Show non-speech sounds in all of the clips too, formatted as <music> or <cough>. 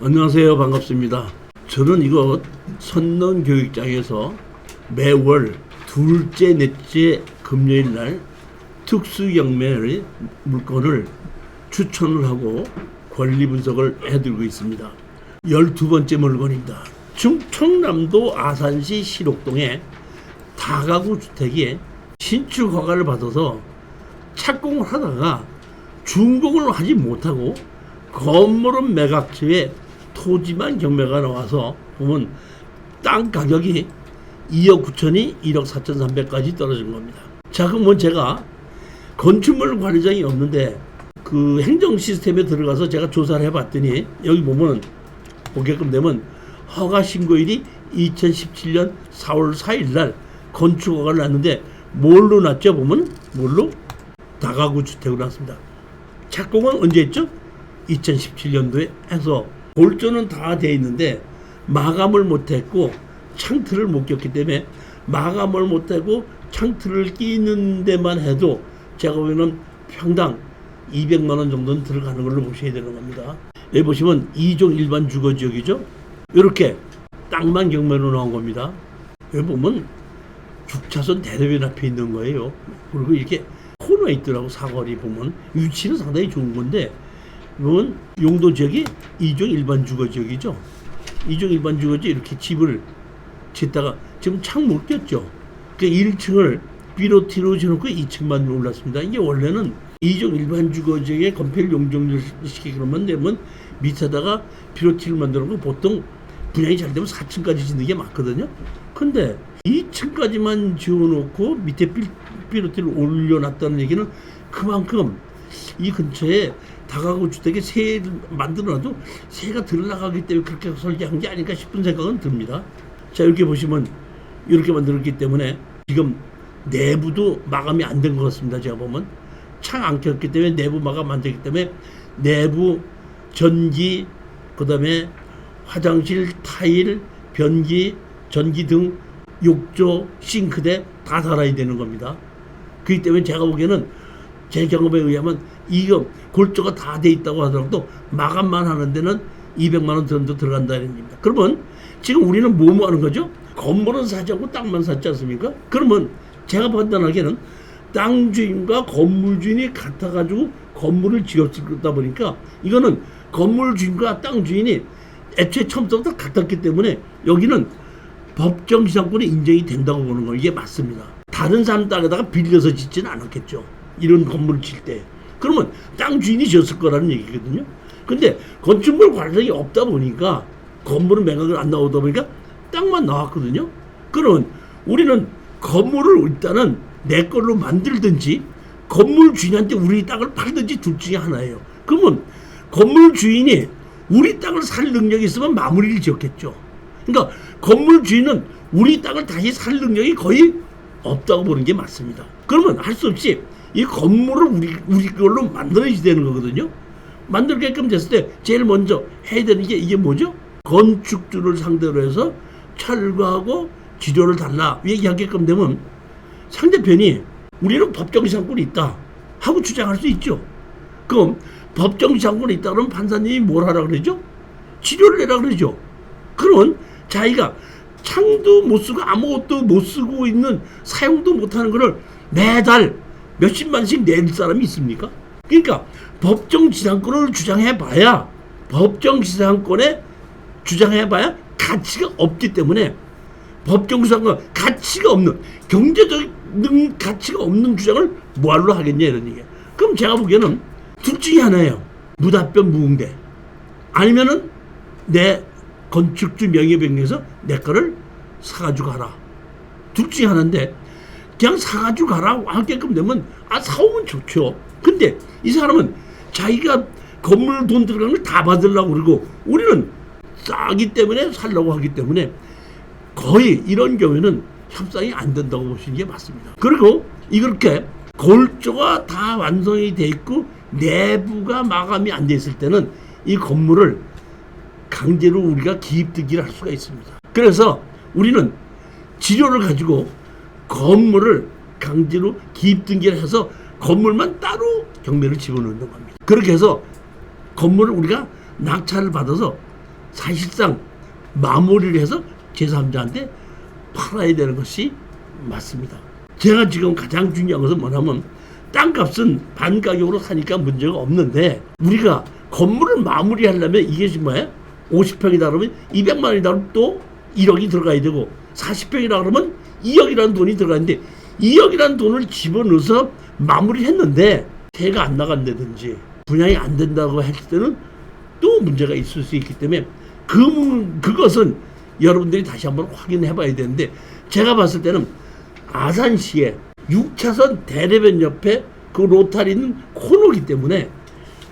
안녕하세요. 반갑습니다. 저는 이곳 선넌교육장에서 매월 둘째, 넷째 금요일 날 특수경매의 물건을 추천을 하고 권리 분석을 해드리고 있습니다. 12번째 물건입니다. 충청남도 아산시 시록동에 다가구 주택에 신축 허가를 받아서 착공을 하다가 준공을 하지 못하고 건물은 매각처에 토지만 경매가 나와서 보면 땅 가격이 2억 9천이 1억 4천3백까지 떨어진 겁니다. 자, 그러면 제가 건축물 관리장이 없는데 그 행정 시스템에 들어가서 제가 조사를 해봤더니 여기 보면 보게끔 되면 허가 신고일이 2017년 4월 4일 날 건축 허가를 났는데 뭘로 났죠? 보면 뭘로? 다가구 주택으로 났습니다. 착공은 언제 했죠? 2017년도에 해서 골조는 다 돼 있는데 마감을 못했고 창틀을 못 꼈기 때문에 마감을 못하고 창틀을 끼는 데만 해도 제가 보면은 평당 200만 원 정도는 들어가는 걸로 보셔야 되는 겁니다. 여기 보시면 2종 일반 주거 지역이죠. 이렇게 땅만 경매로 나온 겁니다. 여기 보면 죽차선 대로변 앞에 있는 거예요. 그리고 이렇게 코너에 있더라고 사거리 보면 위치는 상당히 좋은 건데 이건 용도 지역이 2종 일반 주거 지역이죠. 2종 일반 주거 지역 이렇게 집을 짓다가 지금 창못 꼈죠. 그 1층을 비로티로 지어놓고 2층만 올랐습니다. 이게 원래는 2종 일반 주거 지역에 건폐를 용적률 시키기로만 되면 밑에다가 비로티를 만들어 놓고 보통 분양이 잘 되면 4층까지 짓는 게 맞거든요. 근데 2층까지만 지어놓고 밑에 비, 비로티를 올려놨다는 얘기는 그만큼 이 근처에 다가구 주택에 새 만들어놔도 새가 들어나가기 때문에 그렇게 설계한 게 아닐까 싶은 생각은 듭니다. 자 이렇게 보시면 이렇게 만들었기 때문에 지금 내부도 마감이 안 된 것 같습니다. 제가 보면 창 안 켰기 때문에 내부 마감 안 되기 때문에 내부 전기 그 다음에 화장실 타일 변기 전기 등 욕조 싱크대 다 달아야 되는 겁니다. 그렇기 때문에 제가 보기에는 제 경험에 의하면 이거 골조가 다 돼 있다고 하더라도 마감만 하는 데는 200만 원 정도 들어간다는 얘기입니다. 그러면 지금 우리는 뭐뭐 하는 거죠? 건물은 사지 않고 땅만 샀지 않습니까? 그러면 제가 판단하기에는 땅 주인과 건물 주인이 같아가지고 건물을 지었다 보니까 이거는 건물 주인과 땅 주인이 애초에 처음부터 같았기 때문에 여기는 법정 기상권이 인정이 된다고 보는 거 이게 맞습니다. 다른 사람 땅에다가 빌려서 짓지는 않았겠죠. 이런 건물을 칠 때. 그러면 땅 주인이 지었을 거라는 얘기거든요. 근데 건축물 관련이 없다 보니까 건물은 매각을 안 나오다 보니까 땅만 나왔거든요. 그러면 우리는 건물을 일단은 내 걸로 만들든지 건물 주인한테 우리 땅을 팔든지 둘 중에 하나예요. 그러면 건물 주인이 우리 땅을 살 능력이 있으면 마무리를 지었겠죠. 그러니까 건물 주인은 우리 땅을 다시 살 능력이 거의 없다고 보는 게 맞습니다. 그러면 할 수 없이 이 건물을 우리 우리 걸로 만들어야 되는 거거든요. 만들게끔 됐을 때 제일 먼저 해야 되는 게 이게 뭐죠? 건축주를 상대로 해서 철거하고 지료를 달라 얘기하게끔 되면 상대편이 우리는 법정상권이 있다 하고 주장할 수 있죠. 그럼 법정상권이 있다 그러면 판사님이 뭘 하라 그러죠? 치료를 내라 그러죠. 그러면 자기가 창도 못 쓰고 아무것도 못 쓰고 있는 사용도 못하는 거를 매달 몇십만씩 낼 사람이 있습니까? 그러니까 법정 지상권을 주장해봐야 법정 지상권에 주장해봐야 가치가 없기 때문에 법정 지상권 가치가 없는 경제적인 가치가 없는 주장을 뭐하러 하겠냐 이런 얘기야. 그럼 제가 보기에는 둘 중에 하나예요. 무답변 무응대 아니면은 내 건축주 명예병에서 내 거를 사가지고 가라. 둘 중에 하나인데 그냥 사가지고 가라 하게끔 되면 아 사오면 좋죠. 근데 이 사람은 자기가 건물 돈 들어가는 걸 다 받으려고 그러고 우리는 싸기 때문에 살려고 하기 때문에 거의 이런 경우에는 협상이 안 된다고 보시는 게 맞습니다. 그리고 이렇게 골조가 다 완성이 돼 있고 내부가 마감이 안 돼 있을 때는 이 건물을 강제로 우리가 기입등기를 할 수가 있습니다. 그래서 우리는 지료를 가지고 건물을 강제로 기입등기를 해서 건물만 따로 경매를 집어넣는 겁니다. 그렇게 해서 건물을 우리가 낙찰을 받아서 사실상 마무리를 해서 제3자한테 팔아야 되는 것이 맞습니다. 제가 지금 가장 중요한 것은 뭐냐면 땅값은 반가격으로 사니까 문제가 없는데 우리가 건물을 마무리하려면 이게 지금 뭐예요? 50평이다 그러면 200만 원이다 그러면 또 1억이 들어가야 되고 40평이다 그러면 2억이라는 돈이 들어가는데 2억이라는 돈을 집어넣어서 마무리했는데 세가 안 나간다든지 분양이 안 된다고 했을 때는 또 문제가 있을 수 있기 때문에 그 문- 그것은 여러분들이 다시 한번 확인해 봐야 되는데 제가 봤을 때는 아산시에 6차선 대대변 옆에 그 로타리는 코너기 때문에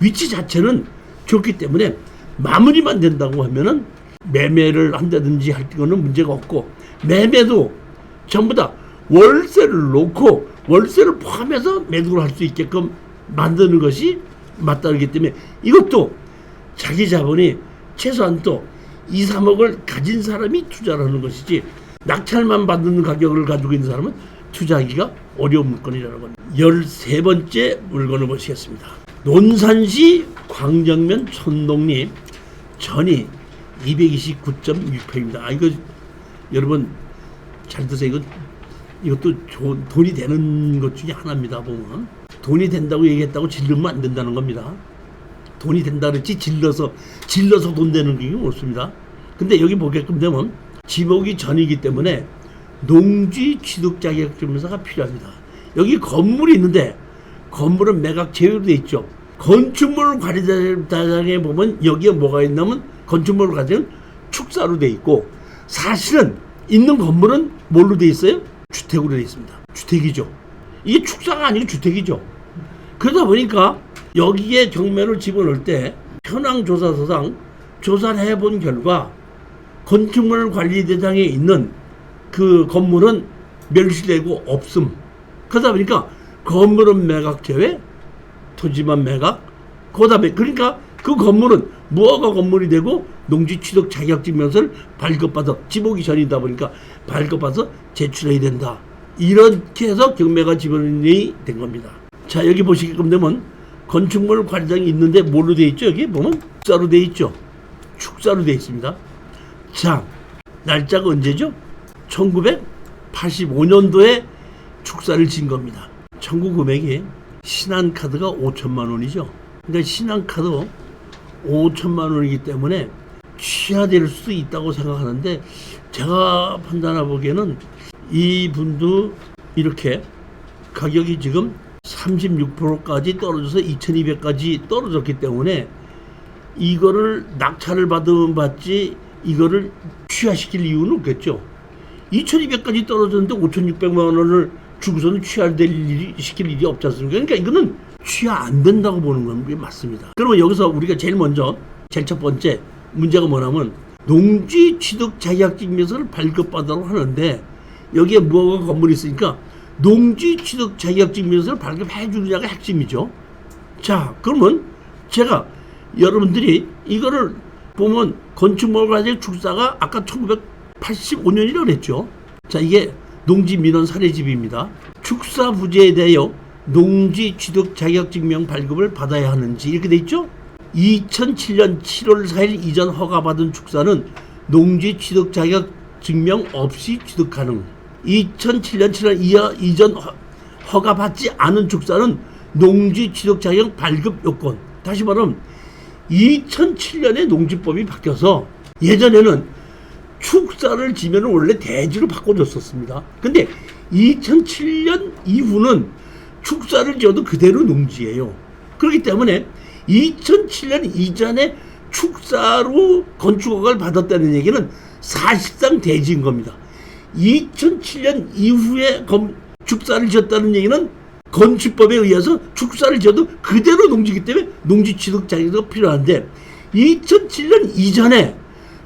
위치 자체는 좋기 때문에 마무리만 된다고 하면은 매매를 한다든지 할 거는 문제가 없고 매매도 전부 다 월세를 놓고 월세를 포함해서 매도를 할 수 있게끔 만드는 것이 맞다기 때문에 이것도 자기 자본이 최소한 또 2, 3억을 가진 사람이 투자를 하는 것이지 낙찰만 받는 가격을 가지고 있는 사람은 투자하기가 어려운 물건이라는 겁니다. 13번째 물건을 보시겠습니다. 논산시 광정면 천동리 전이 229.6평입니다. 아 이거 여러분 잘 드세요. 이거 이것도 좋은 돈이 되는 것 중에 하나입니다. 보면 돈이 된다고 얘기했다고 질르면 안 된다는 겁니다. 돈이 된다 그랬지 질러서 질러서 돈 되는 게 없습니다. 근데 여기 보게끔 되면 지목이 전이기 때문에 농지 취득 자격 증명서가 필요합니다. 여기 건물이 있는데 건물은 매각 제외로 돼 있죠. 건축물 관리자장에 보면 여기에 뭐가 있냐면 건축물 관리자는 축사로 돼 있고 사실은 있는 건물은 뭘로 돼 있어요? 주택으로 돼 있습니다. 주택이죠. 이게 축사가 아니고 주택이죠. 그러다 보니까 여기에 경매를 집어넣을 때 현황 조사서상 조사를 해본 결과 건축물 관리대장에 있는 그 건물은 멸실되고 없음. 그러다 보니까 건물은 매각 제외, 토지만 매각. 그다음에 그러니까 그 건물은 무허가 건물이 되고 농지 취득 자격증명서를 발급받아 지목이 전이다 보니까 발급받아서 제출해야 된다. 이렇게 해서 경매가 집어넣이 된 겁니다. 자 여기 보시게끔 되면 건축물 관리장이 있는데 뭘로 돼 있죠? 여기 보면 축사로 돼 있죠. 축사로 돼 있습니다. 자 날짜가 언제죠? 1985년도에 축사를 진 겁니다. 청구 금액이 신한카드가 5천만 원이죠. 그러니까 신한카드 5천만 원이기 때문에 취하될 수 있다고 생각하는데 제가 판단해 보기에는 이분도 이렇게 가격이 지금 36%까지 떨어져서 2200까지 떨어졌기 때문에 이거를 낙찰을 받으면 받지 이거를 취하시킬 이유는 없겠죠. 2200까지 떨어졌는데 5600만 원을 주고서는 취하될 일이 시킬 일이 없지 않습니까? 그러니까 이거는 취하 안 된다고 보는 건게 맞습니다. 그러면 여기서 우리가 제일 먼저 제일 첫 번째 문제가 뭐냐면 농지 취득 자격증명서를 발급받으라고 하는데 여기에 무허가 건물이 있으니까 농지 취득 자격증명서를 발급해 주느냐가 핵심이죠. 자, 그러면 제가 여러분들이 이거를 보면 건축물 과제 축사가 아까 1985년이라고 그랬죠. 자, 이게 농지 민원 사례집입니다. 축사 부재에 대하여 농지 취득 자격증명 발급을 받아야 하는지 이렇게 돼 있죠. 2007년 7월 4일 이전 허가받은 축사는 농지 취득 자격 증명 없이 취득 가능. 2007년 7월 이하 이전 허- 허가받지 않은 축사는 농지 취득 자격 발급 요건. 다시 말하면 2007년에 농지법이 바뀌어서 예전에는 축사를 지면 원래 대지로 바꿔줬었습니다. 근데 2007년 이후는 축사를 지어도 그대로 농지예요. 그렇기 때문에 2007년 이전에 축사로 건축허가를 받았다는 얘기는 사실상 대지인 겁니다. 2007년 이후에 검, 축사를 지었다는 얘기는 건축법에 의해서 축사를 지어도 그대로 농지이기 때문에 농지 취득 자격이 필요한데 2007년 이전에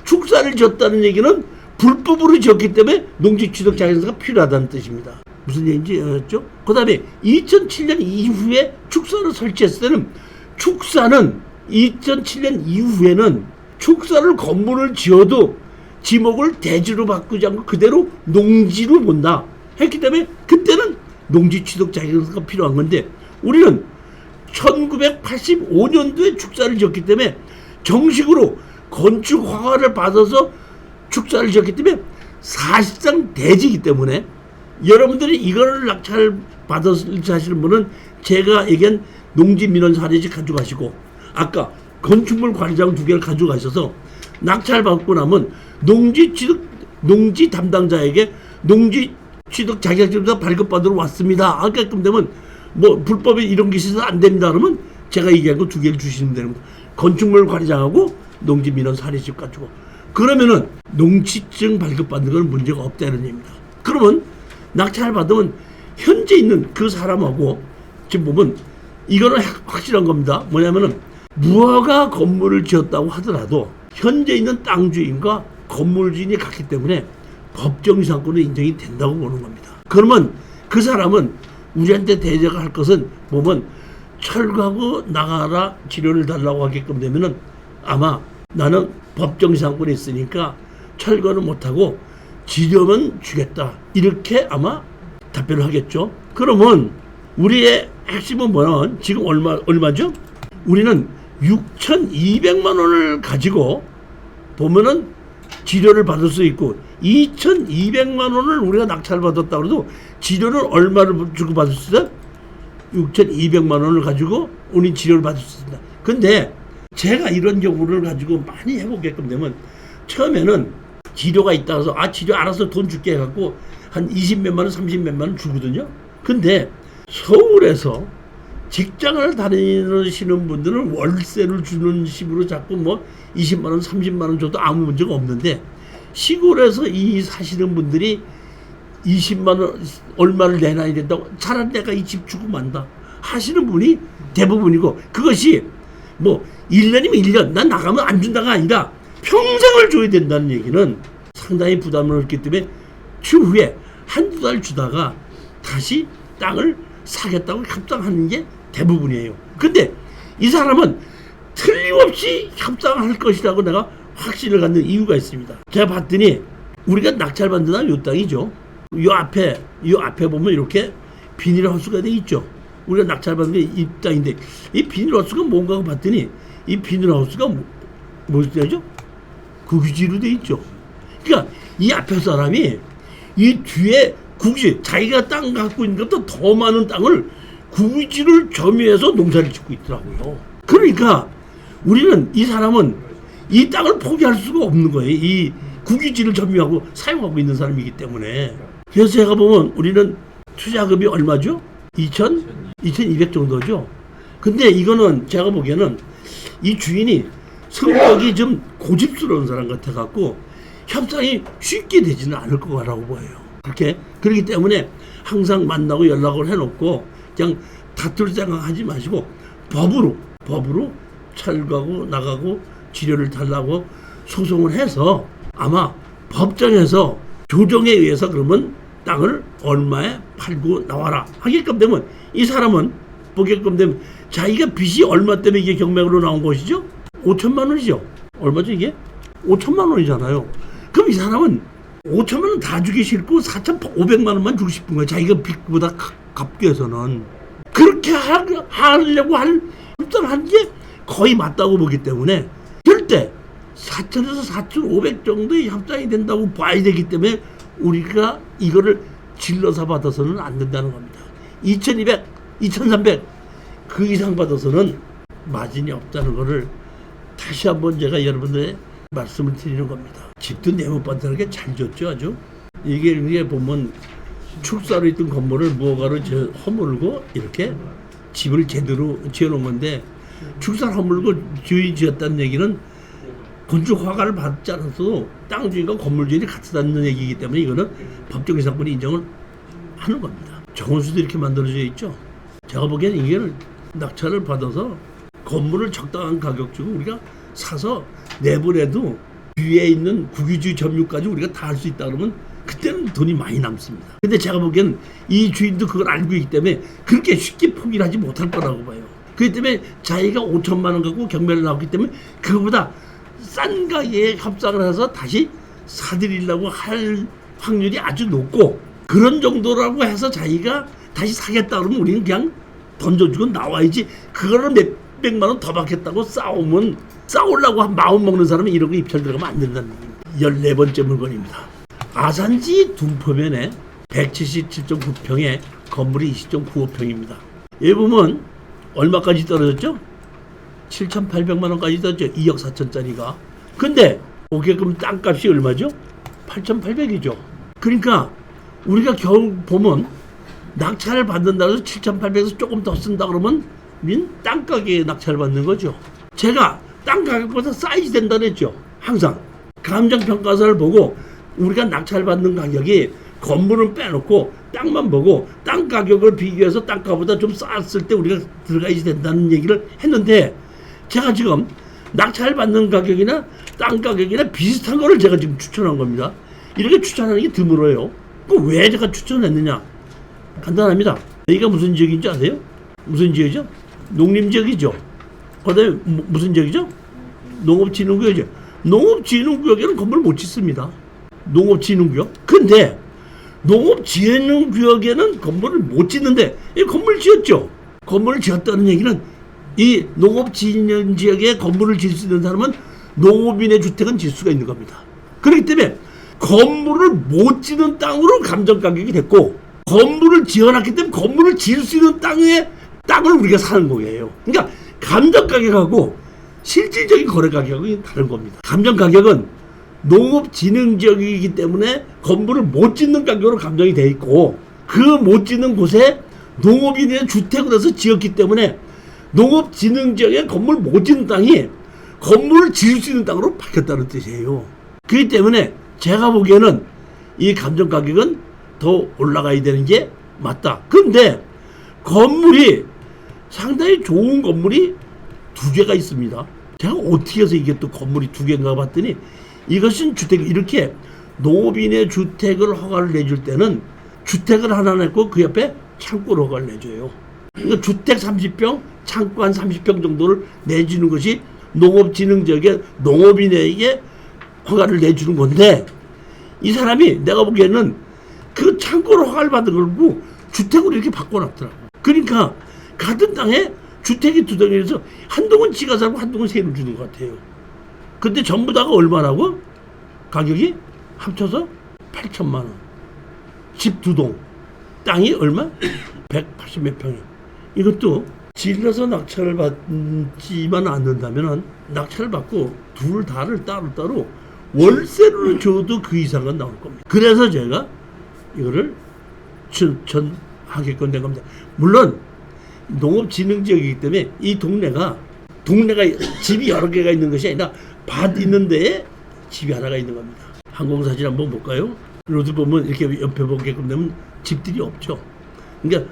축사를 지었다는 얘기는 불법으로 지었기 때문에 농지 취득 자격서가 필요하다는 뜻입니다. 무슨 얘기인지 알았죠? 그 다음에 2007년 이후에 축사를 설치했을 때는 축사는 2007년 이후에는 축사를 건물을 지어도 지목을 대지로 바꾸지 않고 그대로 농지로 본다 했기 때문에 그때는 농지 취득 자격서가 필요한 건데 우리는 1985년도에 축사를 지었기 때문에 정식으로 건축 허가를 받아서 축사를 지었기 때문에 사실상 대지이기 때문에 여러분들이 이거를 낙찰 받았을 하시는 분은 제가 얘기한 농지 민원 사례지 가져가시고 아까 건축물 관리장 두 개를 가져가셔서 낙찰 받고 나면 농지 취득 농지 담당자에게 농지 취득 자격증서 발급받으러 왔습니다. 하게끔 되면 뭐 불법에 이런 게 있어서 안 됩니다. 그러면 제가 얘기한 거 두 개를 주시면 되는 거예요. 건축물 관리장하고 농지 민원 사례집 가지고 그러면은 농지증 발급받는 건 문제가 없다는 얘기입니다. 그러면 낙찰 받으면 현재 있는 그 사람하고 지금 보면 이거는 확- 확실한 겁니다. 뭐냐면은 무허가 건물을 지었다고 하더라도 현재 있는 땅 주인과 건물 주인이 같기 때문에 법정 이상권은 인정이 된다고 보는 겁니다. 그러면 그 사람은 우리한테 대제가 할 것은 보면 철거하고 나가라 치료를 달라고 하게끔 되면은 아마 나는 법정 이상권이 있으니까 철거는 못하고 지려면 주겠다 이렇게 아마 답변을 하겠죠. 그러면 우리의 핵심은 뭐냐면 지금 얼마 얼마죠? 우리는 6,200만 원을 가지고 보면은 지료를 받을 수 있고 2,200만 원을 우리가 낙찰 받았다 그래도 지료는 얼마를 주고 받을 수 있어? 6,200만 원을 가지고 우리 지료를 받을 수 있습니다. 근데 제가 이런 경우를 가지고 많이 해보게끔 되면 처음에는 지료가 있다 해서 아 지료 알아서 돈 줄게 해갖고 한 20몇만 원, 30몇만 원 주거든요. 근데 서울에서 직장을 다니시는 분들은 월세를 주는 식으로 자꾸 뭐 20만 원, 30만 원 줘도 아무 문제가 없는데 시골에서 이 사시는 분들이 20만 원 얼마를 내놔야 된다고 차라리 내가 이 집 주고 만다 하시는 분이 대부분이고 그것이 뭐 1년이면 1년 난 나가면 안 준다가 아니라 평생을 줘야 된다는 얘기는 상당히 부담을 했기 때문에 추후에 한두 달 주다가 다시 땅을 사겠다고 협상하는 게 대부분이에요. 근데 이 사람은 틀림없이 협상할 것이라고 내가 확신을 갖는 이유가 있습니다. 제가 봤더니 우리가 낙찰받는 요 땅이죠. 요 앞에 요 앞에 보면 이렇게 비닐 하우스가 돼 있죠. 우리가 낙찰받은 게이 땅인데 이 비닐 하우스가 뭔가 봤더니 이 비닐 하우스가 뭐, 뭐죠? 국유지로 돼 있죠. 그러니까 이 앞에 사람이 이 뒤에 국유지 자기가 땅 갖고 있는 것보다 더 많은 땅을 국유지를 점유해서 농사를 짓고 있더라고요. 그러니까 우리는 이 사람은 이 땅을 포기할 수가 없는 거예요. 이 국유지를 점유하고 사용하고 있는 사람이기 때문에. 그래서 제가 보면 우리는 투자금이 얼마죠? 2천, 2,200 정도죠. 근데 이거는 제가 보기에는 이 주인이 성격이 좀 고집스러운 사람 같아 갖고 협상이 쉽게 되지는 않을 거라고 보여요. 그렇게 그렇기 때문에 항상 만나고 연락을 해놓고 그냥 다툴 생각 하지 마시고 법으로 법으로 철거하고 나가고 지료를 달라고 소송을 해서 아마 법정에서 조정에 의해서 그러면 땅을 얼마에 팔고 나와라 하게끔 되면 이 사람은 보게끔 되면 자기가 빚이 얼마 때문에 이게 경매로 나온 것이죠? 5천만 원이죠. 얼마죠 이게? 5천만 원이잖아요. 그럼 이 사람은 5천만 원 다 주기 싫고 4,500만 원만 주고 싶은 거야. 자기가 빚보다 가- 갚기 위해서는. 그렇게 하, 하려고 할 협상한 게 거의 맞다고 보기 때문에 절대 4천에서 4,500 정도의 협상이 된다고 봐야 되기 때문에 우리가 이거를 질러서 받아서는 안 된다는 겁니다. 2,200, 2,300 그 이상 받아서는 마진이 없다는 거를 다시 한번 제가 여러분들의 말씀을 드리는 겁니다. 집도 네모반다는 게잘 졌죠, 아주. 이게, 이게 보면 축사로 있던 건물을 무허가로 저 허물고 이렇게 집을 제대로 지어놓은 건데 축사를 허물고 주인 지었다는 얘기는 건축 허가를 받지 않아도 땅 주인과 건물 주인이 같이 다는 얘기이기 때문에 이거는 법적 이상권이 인정을 하는 겁니다. 정원수도 이렇게 만들어져 있죠. 제가 보기에는 이게 낙찰을 받아서 건물을 적당한 가격 주고 우리가 사서 내보내도 뒤에 있는 국유지 점유까지 우리가 다 할 수 있다 그러면 그때는 돈이 많이 남습니다. 근데 제가 보기에는 이 주인도 그걸 알고 있기 때문에 그렇게 쉽게 포기를 하지 못할 거라고 봐요. 그렇기 때문에 자기가 5천만 원 갖고 경매를 나왔기 때문에 그거보다 싼 가격에 협상을 해서 다시 사들이려고 할 확률이 아주 높고 그런 정도라고 해서 자기가 다시 사겠다 그러면 우리는 그냥 던져주고 나와야지 그거를 몇백만 원 더 받겠다고 싸우면 싸우려고 한 마음 먹는 사람은 이런 거 입찰 들어가면 안 된다는 얘기입니다. 14번째 물건입니다. 아산지 둔포면에 177.9평의 건물이 20.95평입니다. 여기 보면 얼마까지 떨어졌죠? 7,800만 원까지 떨어졌죠. 2억 4천짜리가. 근데 오게끔 땅값이 얼마죠? 8,800이죠. 그러니까 우리가 겨우 보면 낙찰을 받는다고 해서 7,800에서 조금 더 쓴다 그러면 민 땅가격에 낙찰을 받는 거죠. 제가 땅 가격보다 사이즈 된다 그랬죠. 항상 감정 평가서를 보고 우리가 낙찰 받는 가격이 건물은 빼놓고 땅만 보고 땅 가격을 비교해서 땅가보다 좀 쌌을 때 우리가 들어가야지 된다는 얘기를 했는데 제가 지금 낙찰 받는 가격이나 땅 가격이나 비슷한 거를 제가 지금 추천한 겁니다. 이렇게 추천하는 게 드물어요. 그왜 제가 추천했느냐? 간단합니다. 여기가 무슨 지역인지 아세요? 무슨 지역이죠? 농림지역이죠. 그다음에 무- 무슨 지역이죠? 농업진흥구역이죠. 농업진흥구역에는 건물 못 짓습니다. 농업진흥구역. 근데 농업진흥구역에는 건물을 못 짓는데 이 건물 지었죠. 건물을 지었다는 얘기는 이 농업진흥지역에 건물을 지을 수 있는 사람은 농업인의 주택은 질 수가 있는 겁니다. 그렇기 때문에 건물을 못 짓는 땅으로 감정 가격이 됐고 건물을 지어놨기 때문에 건물을 지을 수 있는 땅에 땅을 우리가 사는 거예요. 그러니까 감정 가격하고 실질적인 거래 가격이 다른 겁니다. 감정 가격은 농업 진흥 지역이기 때문에 건물을 못 짓는 가격으로 감정이 돼 있고 그 못 짓는 곳에 농업인의 주택을 해서 지었기 때문에 농업 진흥 지역에 건물 못 짓는 땅이 건물을 지을 수 있는 땅으로 바뀌었다는 뜻이에요. 그렇기 때문에 제가 보기에는 이 감정 가격은 더 올라가야 되는 게 맞다. 근데 건물이 상당히 좋은 건물이 두 개가 있습니다. 제가 어떻게 해서 이게 또 건물이 두 개인가 봤더니 이것은 주택 이렇게 농업인의 주택을 허가를 내줄 때는 주택을 하나 냈고 그 옆에 창고를 허가를 내줘요. 그러니까 주택 30평, 창고 한 30평 정도를 내주는 것이 농업진흥지역에 농업인에게 허가를 내주는 건데 이 사람이 내가 보기에는 그 창고를 허가를 받은 걸 보고 주택으로 이렇게 바꿔놨더라고. 그러니까 같은 땅에 주택이 두 동이라서 한 동은 지가 살고 한 동은 세를 주는 것 같아요. 근데 전부 다가 얼마라고? 가격이 합쳐서 8천만 원. 집 두 동. 땅이 얼마? <coughs> 180 몇 평이. 이것도 질러서 낙찰을 받지만 않는다면 낙찰을 받고 둘 다를 따로따로 월세를 줘도 그 이상은 나올 겁니다. 그래서 제가 이거를 추천하게끔 된 겁니다. 물론 농업진흥지역이기 때문에 이 동네가 동네가 집이 여러 개가 있는 것이 아니라 밭 있는 데에 집이 하나가 있는 겁니다. 항공사진 한번 볼까요? 로드 보면 이렇게 옆에 보게끔 되면 집들이 없죠. 그러니까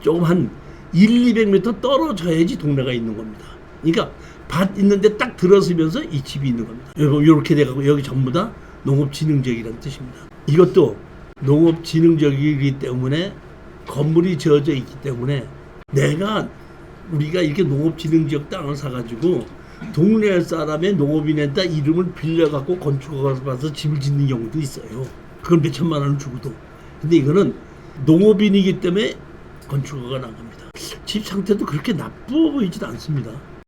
조금 한 1, 200m 떨어져야지 동네가 있는 겁니다. 그러니까 밭 있는데 딱 들어서면서 이 집이 있는 겁니다. 여기 이렇게 돼가고 여기 전부 다 농업진흥지역이라는 뜻입니다. 이것도 농업진흥지역이기 때문에 건물이 지어져 있기 때문에 내가 우리가 이렇게 농업진흥지역 땅을 사가지고 동네 사람의 농업인에다 이름을 빌려갖고 건축허가를 받아서 집을 짓는 경우도 있어요. 그건 몇 천만 원을 주고도. 근데 이거는 농업인이기 때문에 건축허가 난 겁니다. 집 상태도 그렇게 나쁘어 보이지도 않습니다.